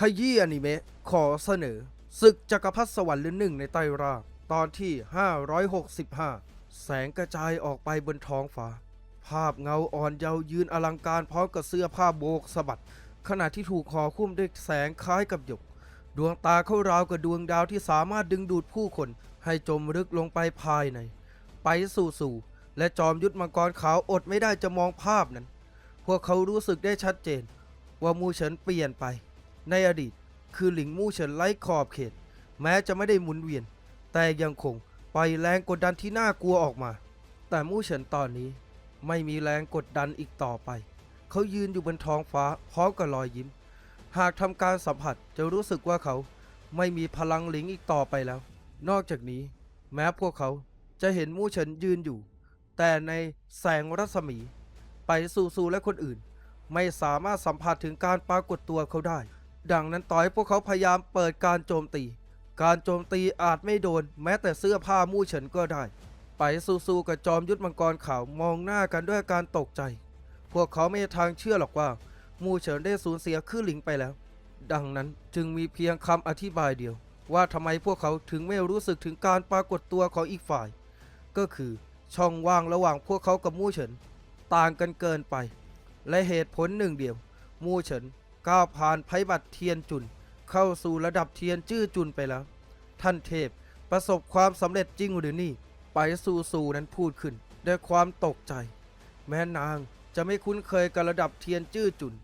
ขยี้อนิเมะขอเสนอ ศึกจักรพรรดิสวรรค์หรือหนึ่งในไตรราตอนที่ 565 แสงกระจายออกไปบนท้องฟ้า ภาพเงาอ่อนเยาว์ยืนอลังการพร้อมกับเสื้อผ้าโบกสะบัด ขณะที่ถูกห่อคุ้มด้วยแสงคล้ายกับหยก ดวงตาเขาราวกับดวงดาวที่สามารถดึงดูดผู้คน ให้จมลึกลงไปภายใน ไปสู่สู่และจอมยุทธมังกรขาวอดไม่ได้จะมองภาพนั้น พวกเขารู้สึกได้ชัดเจน ว่ามูเฉินเปลี่ยนไป ในอดีต คือหลิงมู่เฉินไร้ขอบเขต แม้จะไม่ได้หมุนเวียน แต่ยังคงไปแรงกดดันที่น่ากลัวออกมา แต่มู่เฉินตอนนี้ไม่มีแรงกดดันอีกต่อไป เขายืนอยู่บนท้องฟ้าพร้อมกับรอยยิ้ม หากทำการสัมผัสจะรู้สึกว่าเขาไม่มีพลังหลิงอีกต่อไปแล้ว นอกจากนี้ แม้พวกเขาจะเห็นมู่เฉินยืนอยู่ แต่ในแสงรัศมี ไปสู่สู่และคนอื่น ไม่สามารถสัมผัสถึงการปรากฏตัวเขาได้ ดังนั้นต่อให้พวกเขาพยายามเปิดการโจมตี การโจมตีอาจไม่โดน แม้แต่เสื้อผ้ามู่เฉินก็ได้ ไปสู่สู่กับจอมยุทธมังกรขาวมองหน้ากันด้วยการตกใจ พวกเขาไม่ทางเชื่อหรอกว่า มู่เฉินได้สูญเสียขึ้นหลิงไปแล้ว ดังนั้นจึงมีเพียงคำอธิบายเดียว ว่าทำไมพวกเขาถึงไม่รู้สึกถึงการปรากฏตัวของอีกฝ่าย ก็คือช่องว่างระหว่างพวกเขากับมู่เฉิน ต่างกันเกินไป และเหตุผลหนึ่งเดียว มู่เฉิน ก้าวผ่านไพบัตเทียนจุน เข้าสู่ระดับเทียนจื้อจุนไปแล้ว ท่านเทพประสบความสำเร็จจริงหรือนี่ ไปสู่สู่นั้นพูดขึ้นด้วยความตกใจ แม้นางจะไม่คุ้นเคยกับระดับเทียนจื้อจุน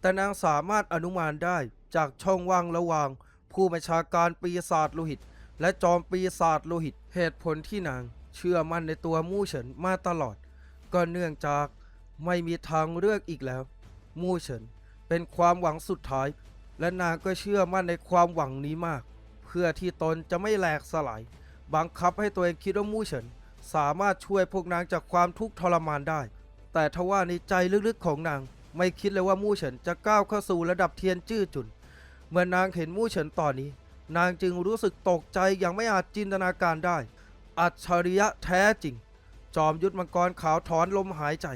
แต่นางสามารถอนุมานได้จากช่องว่างระหว่าง ผู้บัญชาการปีศาจโลหิต และจอมปีศาจโลหิต เหตุผลที่นางเชื่อมั่นในตัวมู่เฉินมาตลอด ก็เนื่องจากไม่มีทางเลือกอีกแล้ว มู่เฉิน เป็นความหวังสุดท้าย และนางก็เชื่อมั่นในความหวังนี้มาก เพื่อที่ตนจะไม่แหลกสลาย บังคับให้ตัวเองคิดว่ามู่เฉิน สามารถช่วยพวกนางจากความทุกข์ทรมานได้ แต่ทว่าในใจลึกๆของนาง ไม่คิดเลยว่ามู่เฉินจะก้าวเข้าสู่ระดับเทียนจื้อจุน เมื่อนางเห็นมู่เฉินตอนนี้ นางจึงรู้สึกตกใจอย่างไม่อาจจินตนาการได้ อัจฉริยะแท้จริง จอมยุทธมังกรขาวถอนลมหายใจ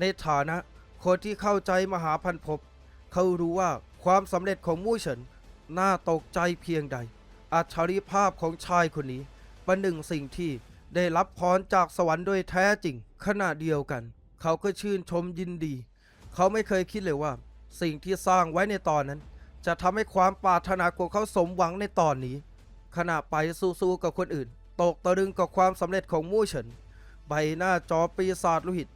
ในฐานะคนที่เข้าใจมหาพันภพ เขารู้ว่าความสำเร็จของมู่เฉินน่าตกใจเพียงใด อัจฉริภาพของชายคนนี้เป็นหนึ่งสิ่งที่ได้รับพรจากสวรรค์โดยแท้จริง ขณะเดียวกัน เขาก็ชื่นชมยินดี เขาไม่เคยคิดเลยว่า สิ่งที่สร้างไว้ในตอนนั้น จะทำให้ความปรารถนาของเขาสมหวังในตอนนี้ ขณะไปสู้ๆกับคนอื่น ตกตะลึงกับความสำเร็จของมู่เฉิน ใบหน้าจอปีศาจโลหิต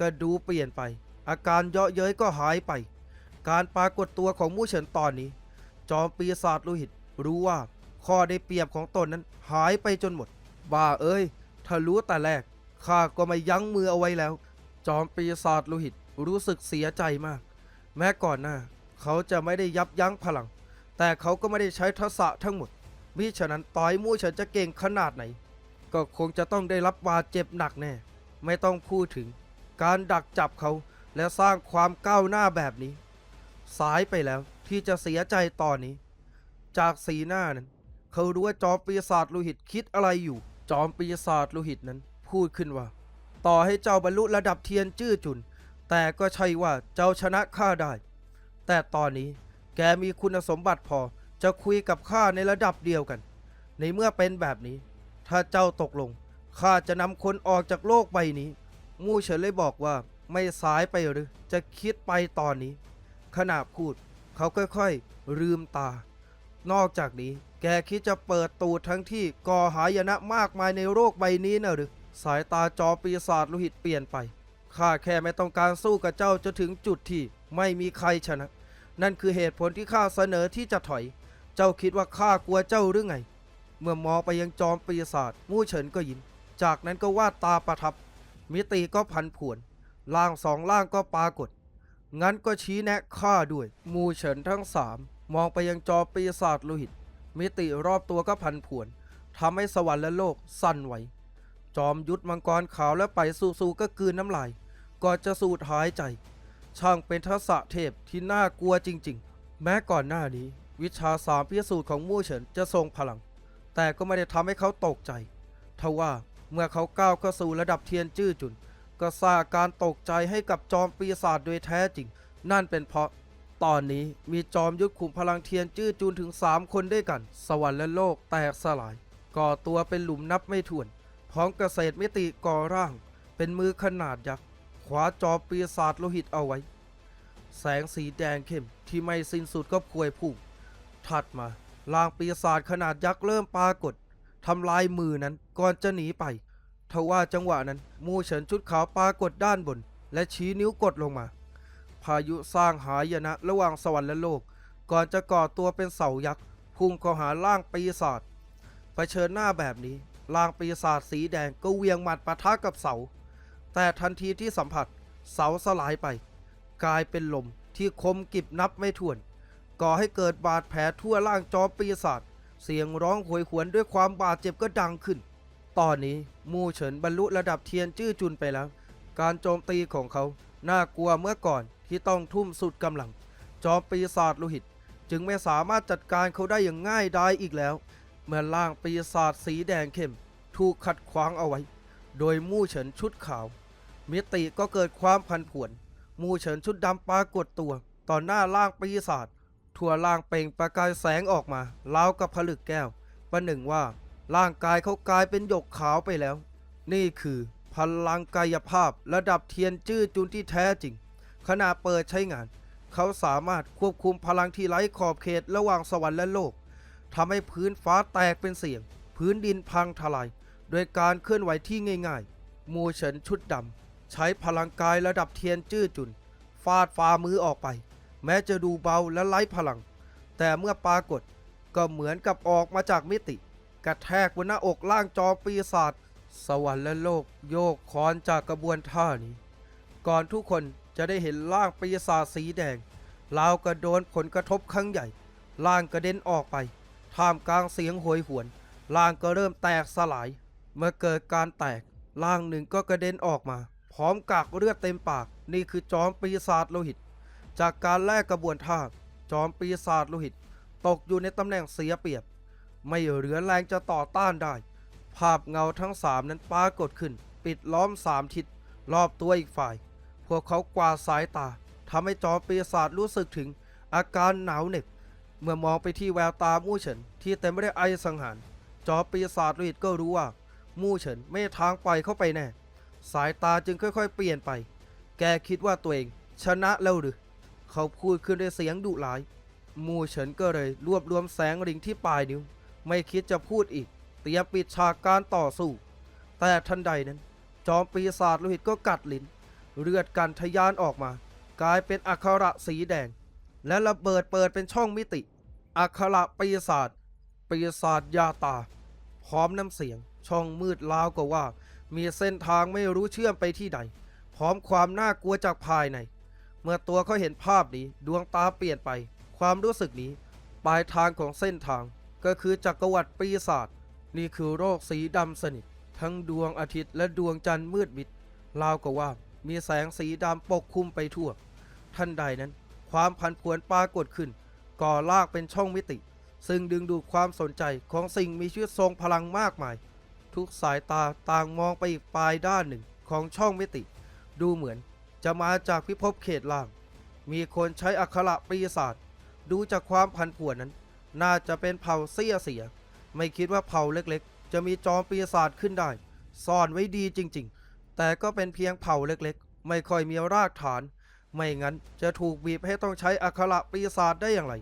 ก็ดูเปลี่ยนไป อาการเยาะเย้ยก็หายไป การปรากฏตัวของมู่เฉินตอนนี้ จอมปีศาจโลหิต รู้ว่าข้อได้เปรียบของตนนั้นหายไปจนหมด บ้าเอ้ย ถ้ารู้แต่แรกข้าก็ไม่ยั้งมือเอาไว้แล้ว จอมปีศาจโลหิตรู้สึกเสียใจมาก แม้ก่อนหน้า เขาจะไม่ได้ยับยั้งพลัง แต่เขาก็ไม่ได้ใช้ทักษะทั้งหมดมิฉะนั้นต่อยมู่เฉินจะเก่งขนาดไหน ก็คงจะต้องได้รับบาดเจ็บหนักแน่ ไม่ต้องพูดถึง การดักจับเขาและสร้างความก้าวหน้าแบบนี้ สายไปแล้ว ที่จะเสียใจตอนนี้ จากสีหน้านั้น เขารู้ว่าจอมปีศาจโลหิตคิดอะไรอยู่ จอมปีศาจโลหิตนั้น พูดขึ้นว่า ต่อให้เจ้าบรรลุระดับเทียนจื้อจุน แต่ก็ใช่ว่าเจ้าชนะข้าได้ แต่ตอนนี้แกมีคุณสมบัติพอจะคุยกับข้าในระดับเดียวกัน ในเมื่อเป็นแบบนี้ ถ้าเจ้าตกลงข้าจะนำคนออกจากโลกใบนี้ มู่เฉินเลยบอกว่าไม่สายไปหรือจะคิดไปตอนนี้ ขณะพูด เขาค่อยๆลืมตา นอกจากนี้ แกคิดจะเปิดตูดทั้งที่ก่อหายนะมากมายในโลกใบนี้นะหรือ สายตาจอปีศาจโลหิตเปลี่ยนไปข้าแค่ไม่ต้องการสู้กับเจ้าจนถึงจุดที่ไม่มีใครชนะ นั่นคือเหตุผลที่ข้าเสนอที่จะถอย เจ้าคิดว่าข้ากลัวเจ้าหรือไง เมื่อมองไปยังจอมปีศาจมู่เฉินก็ยิ้มจากนั้นก็วาดตาประทับ มิติก็พันผวน ล่างสองล่างก็ปรากฏ งั้นก็ชี้แนะข้าด้วย มูเฉินทั้งสามมองไปยังจอปีศาจโลหิต มิติรอบตัวก็พันผวนทำให้สวรรค์และโลกสั่นไหว จอมยุทธมังกรขาวและไปสู่สูก็กลืนน้ำลายก่อนจะสูดหายใจ ช่างเป็นทักษะเทพที่น่ากลัวจริง ๆ แม้ก่อนหน้านี้ วิชาสามพิสูจน์ของมู่เฉินจะทรงพลัง แต่ก็ไม่ได้ทำให้เขาตกใจ ทว่าเมื่อเขาก้าวเข้าสู่ระดับเทียนจื้อจุน ก็สร้างอาการตกใจให้กับจอมปีศาจโดยแท้จริง นั่นเป็นเพราะ ตอนนี้มีจอมยุทธขุมพลังเทียนจื้อจูนถึง 3 คนด้วยกัน สวรรค์และโลกแตกสลาย ก่อตัวเป็นหลุมนับไม่ถ้วน พร้อมเกษตรมิติก่อร่าง เป็นมือขนาดยักษ์ขวาจอปีศาจโลหิตเอาไว้ แสงสีแดงเข้มที่ไม่สิ้นสุดก็พวยพุ่งถัดมาลางปีศาจขนาดยักษ์เริ่มปรากฏทำลายมือนั้นก่อนจะหนีไป ทว่าจังหวะนั้น มูเฉินชุดขาวปรากฏด้านบน และชี้นิ้วกดลงมา พายุสร้างหายนะระหว่างสวรรค์และโลก ก่อนจะก่อตัวเป็นเสายักษ์พุ่งเข้าหาล่างปีศาจเผชิญหน้าแบบนี้ล่างปีศาจสีแดงก็เวียงหมัดปะทะกับเสา แต่ทันทีที่สัมผัสเสาสลายไป กลายเป็นลมที่คมกิบนับไม่ถ้วน ก่อให้เกิดบาดแผลทั่วร่างจอมปีศาจเสียงร้องโหยหวนด้วยความบาดเจ็บก็ดังขึ้น ตอนนี้มูเฉินบรรลุระดับเทียนจื้อจุนไปแล้ว การโจมตีของเขา น่ากลัวเมื่อก่อนที่ต้องทุ่มสุดกำลัง จอมปีศาจโลหิต จึงไม่สามารถจัดการเขาได้อย่างง่ายดายอีกแล้ว เมื่อล่างปีศาจสีแดงเข้ม ถูกขัดขวางเอาไว้ โดยมู่เฉินชุดขาว มิติก็เกิดความพันผวน มูเฉินชุดดำปรากฏตัว ต่อหน้าล่างปีศาจทั่วล่างเปล่งประกายแสงออกมา ราวกับผลึกแก้วประหนึ่งว่า ร่างกายเขากลายเป็นหยกขาวไปแล้ว นี่คือพลังกายภาพระดับเทียนจื้อจุนที่แท้จริง ขณะเปิดใช้งาน เขาสามารถควบคุมพลังที่ไร้ขอบเขตระหว่างสวรรค์และโลกทำให้พื้นฟ้าแตกเป็นเสียง พื้นดินพังทลาย โดยการเคลื่อนไหวที่ง่ายๆ มูเฉินชุดดำใช้พลังกายระดับเทียนจื้อจุน ฟาดฝ่ามือออกไป แม้จะดูเบาและไร้พลัง แต่เมื่อปรากฏก็เหมือนกับออกมาจากมิติ กระแทกบนหน้าอกล่างจอมปีศาจสวรรค์และโลกโยกคอนจากกระบวนท่านี้ ก่อนทุกคนจะได้เห็นร่างปีศาจสีแดงราวกระโดนผลกระทบครั้งใหญ่ร่างกระเด็นออกไป ท่ามกลางเสียงโหยหวนร่างก็เริ่มแตกสลาย เมื่อเกิดการแตกร่างหนึ่งก็กระเด็นออกมา พร้อมกากเลือดเต็มปาก นี่คือจอมปีศาจโลหิต จากการแลกกระบวนท่าจอมปีศาจโลหิต ตกอยู่ในตำแหน่งเสียเปรียบ ไม่เหลือแรงจะต่อต้านได้ ภาพเงาทั้งสามนั้นปรากฏขึ้น ปิดล้อมสามทิศรอบตัวอีกฝ่าย พวกเขากวาดสายตาทำให้จอมปีศาจรู้สึกถึงอาการหนาวเหน็บ เมื่อมองไปที่แววตามู่เฉินที่เต็มไปด้วยไอสังหาร จอมปีศาจโลหิตก็รู้ว่า มู่เฉินไม่ทางปล่อยเข้าไปแน่ สายตาจึงค่อยๆ เปลี่ยนไป แกคิดว่าตัวเองชนะแล้วหรือ เขาพูดขึ้นด้วยเสียงดุร้าย มู่เฉินก็เลยรวบรวมแสงริงที่ปลายนิ้ว ไม่คิดจะพูดอีก เตรียมปิดฉากการต่อสู้ แต่ทันใดนั้น จอมปีศาจโลหิตก็กัดลิ้น เลือดกันทะยานออกมา กลายเป็นอักขระสีแดง และระเบิดเปิดเป็นช่องมิติ อักขระปีศาจปีศาจยาตา พร้อมน้ำเสียง ช่องมืดลาวก็ว่า มีเส้นทางไม่รู้เชื่อมไปที่ใด พร้อมความน่ากลัวจากภายใน เมื่อตัวเขาเห็นภาพนี้ดวงตาเปลี่ยนไป ความรู้สึกนี้ปลายทางของเส้นทาง ก็คือจักรวรรดิปีศาจนี่คือโรคสีดำสนิท ทั้งดวงอาทิตย์และดวงจันทร์มืดมิดราวกับว่ามีแสงสีดำปกคลุมไปทั่ว ท่านใดนั้น ความผันผวนปรากฏขึ้น ก่อลากเป็นช่องมิติ ซึ่งดึงดูดความสนใจของสิ่งมีชีวิตทรงพลังมากมาย ทุกสายตาต่างมองไปอีกปลายด้านหนึ่งของช่องมิติ ดูเหมือนจะมาจากพิภพเขตล่าง มีคนใช้อักขระปีศาจดูจากความผันผวนนั้น น่าจะเป็นเผ่าเสียเสีย ไม่คิดว่าเผ่าเล็กๆ จะมีจอมปีศาจขึ้นได้ ซ่อนไว้ดีจริงๆ แต่ก็เป็นเพียงเผ่าเล็กๆ ไม่ค่อยมีรากฐาน ไม่งั้นจะถูกบีบให้ต้องใช้อักขระปีศาจได้อย่างไร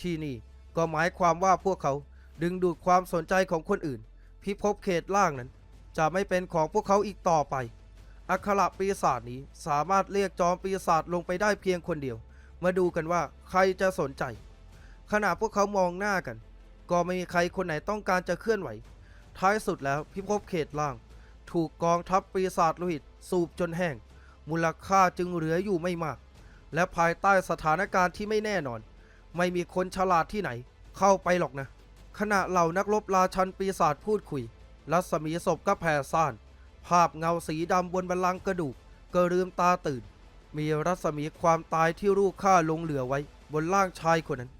ที่นี่ก็หมายความว่าพวกเขาดึงดูดความสนใจของคนอื่น พิภพเขตล่างนั้น จะไม่เป็นของพวกเขาอีกต่อไป อักขระปีศาจนี้สามารถเรียกจอมปีศาจลงไปได้เพียงคนเดียว มาดูกันว่าใครจะสนใจ ขณะพวกเขามองหน้ากัน ก็ไม่มีใครคนไหนต้องการจะเคลื่อนไหว ท้ายสุดแล้วพิภพเขตล่าง ถูกกองทัพปีศาจโลหิต สูบจนแห้ง มูลค่าจึงเหลืออยู่ไม่มาก และภายใต้สถานการณ์ที่ไม่แน่นอน ไม่มีคนฉลาดที่ไหน เข้าไปหรอกนะ ขณะเหล่านักรบราชันปีศาจพูดคุย รัศมีศพก็แผ่ซ่าน ภาพเงาสีดำบนบัลลังก์กระดูกก็ลืมตาตื่น มีรัศมีความตายที่ลูกข้าลงเหลือไว้บนร่างชายคนนั้น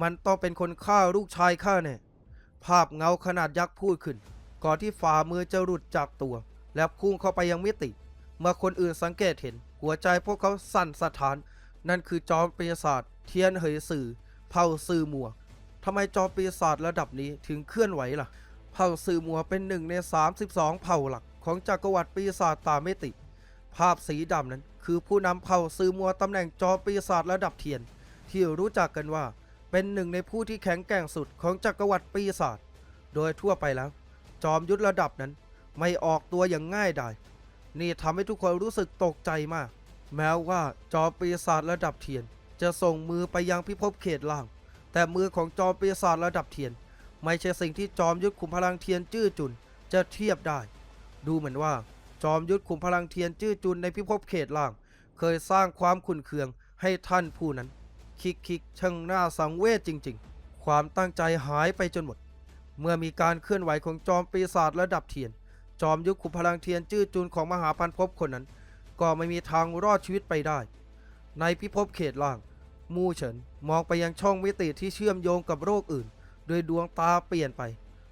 มันต้องเป็นคนฆ่าลูกชายข้าแน่ภาพเงาขนาดยักษ์พูดขึ้น ก่อนที่ฝ่ามือจะหลุดจากตัว และพุ่งเข้าไปยังมิติ เมื่อคนอื่นสังเกตเห็น หัวใจพวกเขาสั่นสะท้าน นั่นคือจอมปีศาจเทียนเหยสื่อเผ่าซือมัวทำไมจอมปีศาจระดับนี้ถึงเคลื่อนไหวล่ะ เผ่าซือมัวเป็นหนึ่งใน 32 เผ่าหลัก ของจักรวรรดิปีศาจตาเมติ ภาพสีดำนั้น คือผู้นำเผ่าซือมัวตำแหน่งจอมปีศาจระดับเทียน ที่รู้จักกันว่า เป็นหนึ่งในผู้ที่แข็งแกร่งสุดของจักรวรรดิปีศาจ โดยทั่วไปแล้ว จอมยุทธระดับนั้นไม่ออกตัวอย่างง่ายดายนี่ทำให้ทุกคนรู้สึกตกใจมาก แม้ว่าจอมปีศาจระดับเทียน จะส่งมือไปยังพิภพเขตล่าง แต่มือของจอมปีศาจระดับเทียน ไม่ใช่สิ่งที่จอมยุทธขุมพลังเทียนจื้อจุนจะเทียบได้ ดูเหมือนว่า จอมยุทธขุมพลังเทียนจื้อจุนในพิภพเขตล่าง เคยสร้างความขุ่นเคืองให้ท่านผู้นั้น คิกคิกช่างน่าสังเวชจริง ๆ ความตั้งใจหายไปจนหมด เมื่อมีการเคลื่อนไหวของจอมปีศาจระดับเทียน จอมยุทธขุมพลังเทียนจื้อจุนของมหาพันภพคนนั้น ก็ไม่มีทางรอดชีวิตไปได้ ในพิภพเขตล่าง มู่เฉินมองไปยังช่องมิติที่เชื่อมโยงกับโรคอื่น โดยดวงตาเปลี่ยนไป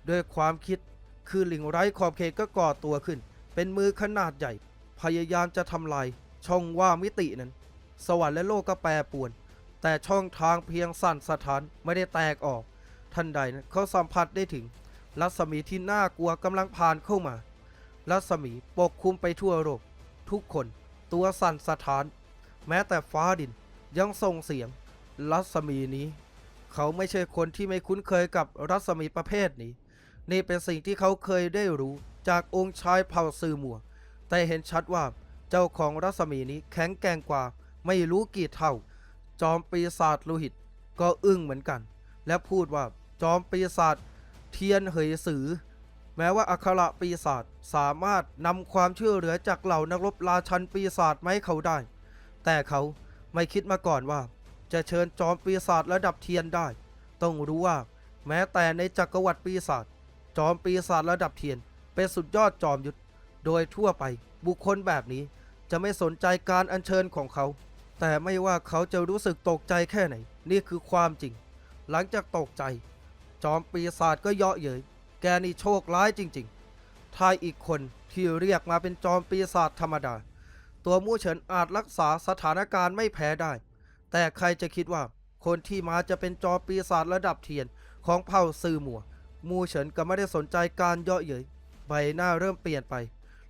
ด้วยความคิดคือหลิงไร้ขอบเขตก็ก่อตัวขึ้น เป็นมือขนาดใหญ่ พยายามจะทำลายช่องว่ามิตินั้น สวรรค์และโลกก็แปรปรวน แต่ช่องทางเพียงสั่นสะท้านไม่ได้แตกออกทันใดนั้นเขาสัมผัสได้ถึง รัศมีที่น่ากลัวกำลังผ่านเข้ามา รัศมีปกคลุมไปทั่วโลกทุกคนตัวสั่นสะท้าน แม้แต่ฟ้าดินยังส่งเสียง รัศมีนี้ เขาไม่ใช่คนที่ไม่คุ้นเคยกับรัศมีประเภทนี้ นี่เป็นสิ่งที่เขาเคยได้รู้จากองค์ชายเผ่าซือมัว แต่เห็นชัดว่าเจ้าของรัศมีนี้แข็งแกร่งกว่าไม่รู้กี่เท่า จอมปีศาจโลหิต ก็อึ้งเหมือนกัน และพูดว่าจอมปีศาจเทียนเหยสือ แม้ว่าอัคระปีศาจสามารถนำความช่วยเหลือจากเหล่านักรบราชันปีศาจมาให้เขาได้ แต่เขาไม่คิดมาก่อนว่า จะเชิญจอมปีศาจระดับเทียนได้ ต้องรู้ว่า แม้แต่ในจักรวรรดิปีศาจจอมปีศาจระดับเทียน เป็นสุดยอดจอมยุทธโดยทั่วไปบุคคลแบบนี้จะไม่สนใจการอัญเชิญของเขา แต่ไม่ว่าเขาจะรู้สึกตกใจแค่ไหน นี่คือความจริง หลังจากตกใจ จอมปีศาจก็เยาะเย้ยแกนี่โชคร้ายจริงๆทายอีกคนที่เรียกมาเป็นจอมปีศาจธรรมดา ตัวมู่เฉินอาจรักษาสถานการณ์ไม่แพ้ได้ แต่ใครจะคิดว่า คนที่มาจะเป็นจอมปีศาจระดับเทียนของเผ่าซื่อหมัว มู่เฉินก็ไม่ได้สนใจการเยาะเย้ยใบหน้าเริ่มเปลี่ยนไป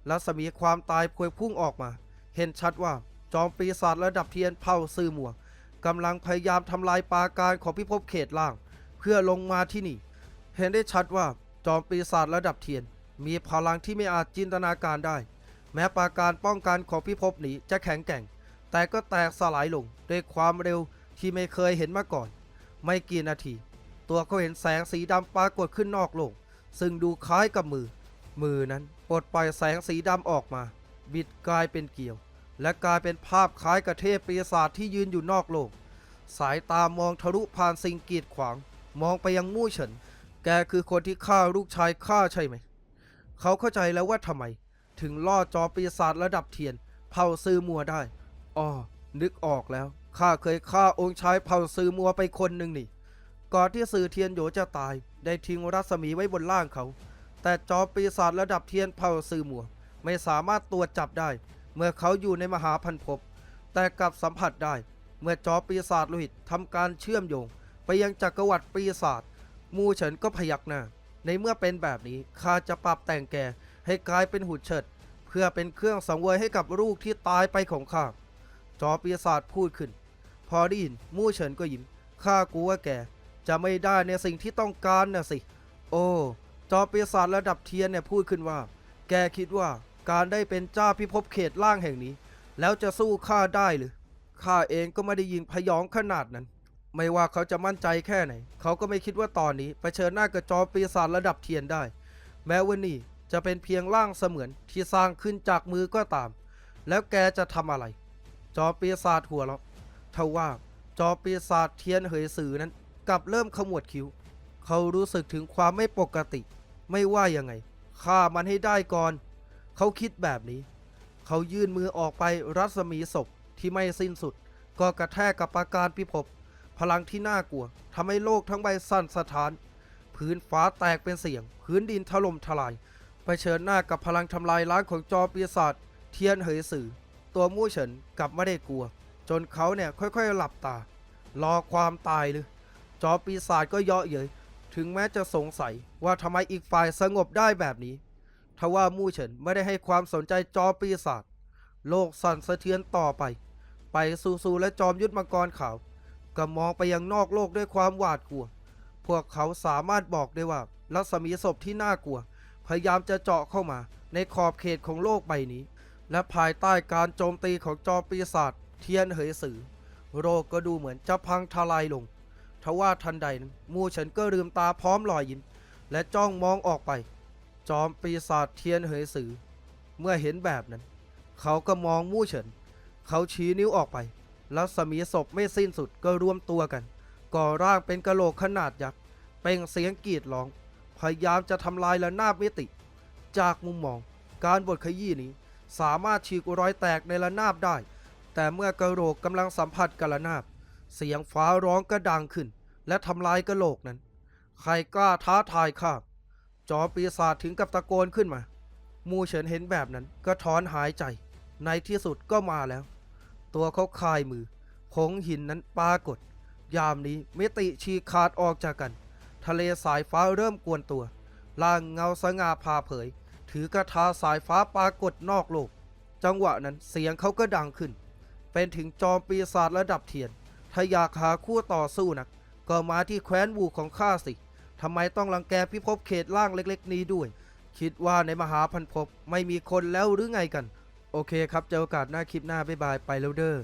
รัศมีความตายพวยพุ่งออกมา เห็นชัดว่า จอมปีศาจระดับเทียนเผ่าซือหมัวกำลังพยายามทำลายปราการของพิภพเขตล่าง เพื่อลงมาที่นี่ เห็นได้ชัดว่าจอมปีศาจระดับเทียน มีพลังที่ไม่อาจจินตนาการได้ แม้ปราการป้องกันของพิภพนี้จะแข็งแกร่ง แต่ก็แตกสลายลงด้วยความเร็วที่ไม่เคยเห็นมาก่อน ไม่กี่นาที ตัวเขาเห็นแสงสีดำปรากฏขึ้นนอกโลก ซึ่งดูคล้ายกับมือ มือนั้นปลดปล่อยแสงสีดำออกมา บิดกลายเป็นเกลียว และกลายเป็นภาพคล้ายกับเทพปีศาจที่ยืนอยู่นอกโลก สายตามองทะลุผ่านสิ่งกีดขวาง มองไปยังมู่เฉิน แกคือคนที่ฆ่าลูกชายข้าใช่ไหม เขาเข้าใจแล้วว่าทำไม ถึงล่อจอปีศาจระดับเทียน เผาซื้อมัวได้อ๋อนึกออกแล้วข้าเคยฆ่าองค์ชายเผาซื้อมัวไปคนหนึ่งนี่ ก่อนที่ซือเทียนโยจะตาย ได้ทิ้งรัศมีไว้บนล่างเขา แต่จอปีศาจระดับเทียนเผาซื้อมัว ไม่สามารถตรวจจับได้ เมื่อเขาอยู่ในมหาพันภพแต่กลับสัมผัสได้ เมื่อจอปีศาจโลหิตทำการเชื่อมโยง ไปยังจักรวรรดิปีศาจมูเฉินก็พยักหน้า ในเมื่อเป็นแบบนี้ข้าจะปรับแต่งแกให้กลายเป็นหุ่นเฉิด เพื่อเป็นเครื่องสังเวยให้กับลูกที่ตายไปของข้าจอปีศาจพูดขึ้น พอได้ยินมู่เฉินก็ยิ้มข้ากลัวว่าแกจะไม่ได้ในสิ่งที่ต้องการน่ะสิ โอ้ จอปีศาจระดับเทียนเนี่ยพูดขึ้นว่า แกคิดว่า การได้เป็นเจ้าพิภพเขตล่างแห่งนี้ แล้วจะสู้ข้าได้หรือข้าเองก็ไม่ได้ยิงพยองขนาดนั้น ไม่ว่าเขาจะมั่นใจแค่ไหน เขาก็ไม่คิดว่าตอนนี้เผชิญหน้ากับจอมปีศาจระดับเทียนได้ แม้ว่านี่จะเป็นเพียงร่างเสมือนที่สร้างขึ้นจากมือก็ตาม แล้วแกจะทำอะไร จอมปีศาจหัวเราะทว่าจอมปีศาจเทียนเหยสือนั้นกลับเริ่มขมวดคิ้ว เขารู้สึกถึงความไม่ปกติ ไม่ว่ายังไงฆ่ามันให้ได้ก่อน เขาคิดแบบนี้ เขายื่นมือออกไปรัศมีศพที่ไม่สิ้นสุด ก็กระแทกกับปราการพิภพพลังที่น่ากลัวทำให้โลกทั้งใบสั่นสะท้าน พื้นฟ้าแตกเป็นเสียง พื้นดินถล่มทลายเผชิญหน้ากับพลังทำลายล้างของจอปีศาจเทียนเหยสือตัวมู่เฉินกลับไม่ได้กลัว จนเขาเนี่ยค่อยๆหลับตา รอความตายหรือจอปีศาจก็เยาะเย้ยถึงแม้จะสงสัยว่าทำไมอีกฝ่ายสงบได้แบบนี้ ทว่ามู่เฉินไม่ได้ให้ความสนใจจอมปีศาจโลกสั่นสะเทือนต่อไป ไปซูซูและจอมยุทธมังกรขาว ก็มองไปยังนอกโลกด้วยความหวาดกลัว พวกเขาสามารถบอกได้ว่ารัศมีศพที่น่ากลัว พยายามจะเจาะเข้ามาในขอบเขตของโลกใบนี้ และภายใต้การโจมตีของจอมปีศาจเทียนเหยสือโรคก็ดูเหมือนจะพังทลายลงทว่าทันใดนั้นมู่เฉินก็ลืมตาพร้อมรอยยิ้มและจ้องมองออกไป จอมปีศาจเทียนเหยสือ เมื่อเห็นแบบนั้น เขาก็มองมู่เฉิน เขาชี้นิ้วออกไปแล้วสมีศพไม่สิ้นสุดก็รวมตัวกัน ก่อร่างเป็นกะโหลกขนาดยักษ์ เปล่งเสียงกรีดร้อง พยายามจะทำลายระนาบมิติ จากมุมมอง การบดขยี้นี้ สามารถฉีกรอยแตกในระนาบได้ แต่เมื่อกระโหลกกำลังสัมผัสกับระนาบ เสียงฟ้าร้องก็ดังขึ้น และทำลายกระโหลกนั้น ใครกล้าท้าทายข้า จอมปีศาจถึงกับตะโกนขึ้นมา มูเฉินเห็นแบบนั้นก็ถอนหายใจ ในที่สุดก็มาแล้ว ตัวเขาคายมือผงหินนั้นปรากฏ ยามนี้มิติฉีขาดออกจากกัน ทะเลสายฟ้าเริ่มกวนตัวล่างเงาสง่าผ่าเผย ถือกระทาสายฟ้าปรากฏนอกโลก จังหวะนั้นเสียงเขาก็ดังขึ้น เป็นถึงจอมปีศาจระดับเทียน ถ้าอยากหาคู่ต่อสู้นัก ก็มาที่แคว้นวูของข้าสิ ทำไมต้องรังแกพิภพเขตล่างเล็กๆ นี้ด้วย คิดว่าในมหาพันภพไม่มีคนแล้วหรือไงกัน โอเคครับ เจอโอกาสหน้าคลิปหน้าบ๊ายบายไปแล้วเด้อ